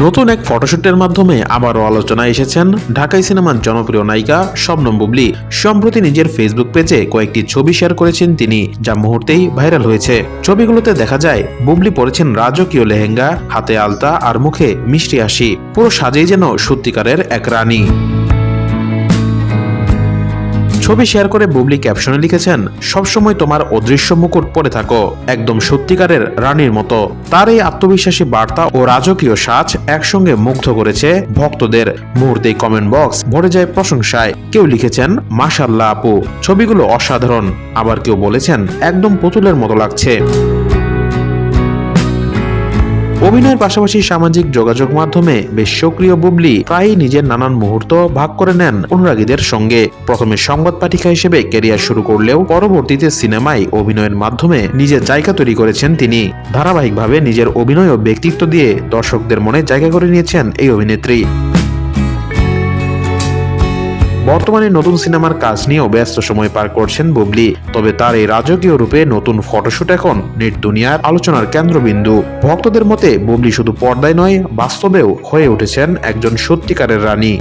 নতুন এক ফটোশুটের মাধ্যমে আবারও আলোচনায় এসেছেন ঢাকাই সিনেমার জনপ্রিয় নায়িকা শবনম বুবলি। সম্প্রতি নিজের ফেসবুক পেজে কয়েকটি ছবি শেয়ার করেছেন তিনি, যা মুহূর্তেই ভাইরাল হয়েছে। ছবিগুলোতে দেখা যায়, বুবলি পরেছেন রাজকীয় লেহেঙ্গা, হাতে আলতা আর মুখে মিষ্টি হাসি। পুরো সাজেই যেন সত্যিকারের এক রানী। ছবি শেয়ার করে বুবলি ক্যাপশনে লিখেছেন, সবসময় তোমার অদৃশ্য মুকুট পরে থাকো, একদম সত্যিকারের রানীর মতো। তার এই আত্মবিশ্বাসী বার্তা ও রাজকীয় সাজ একসঙ্গে মুগ্ধ করেছে ভক্তদের। মুহূর্তে কমেন্ট বক্স ভরে যায় প্রশংসায়। কেউ লিখেছেন মাসাল্লাহ আপু, ছবিগুলো অসাধারণ। আবার কেউ বলেছেন, একদম পুতুলের মতো লাগছে। অভিনয়ের পাশাপাশি সামাজিক যোগাযোগ মাধ্যমে বেশ সক্রিয় বুবলি প্রায়ই নিজের নানান মুহূর্ত ভাগ করে নেন অনুরাগীদের সঙ্গে। প্রথমে সংবাদ পাঠিকা হিসেবে ক্যারিয়ার শুরু করলেও পরবর্তীতে সিনেমায় অভিনয়ের মাধ্যমে নিজের জায়গা তৈরি করেছেন তিনি। ধারাবাহিকভাবে নিজের অভিনয় ও ব্যক্তিত্ব দিয়ে দর্শকদের মনে জায়গা করে নিয়েছেন এই অভিনেত্রী। বর্তমানে নতুন সিনেমার কাজ নিয়েও ব্যস্ত সময় পার করছেন বুবলি। তবে তার এই রাজকীয় রূপে নতুন ফটোশুট এখন নেট দুনিয়ার আলোচনার কেন্দ্রবিন্দু। ভক্তদের মতে বুবলি শুধু পর্দায় নয়, বাস্তবেও হয়ে উঠেছেন একজন সত্যিকারের রানী।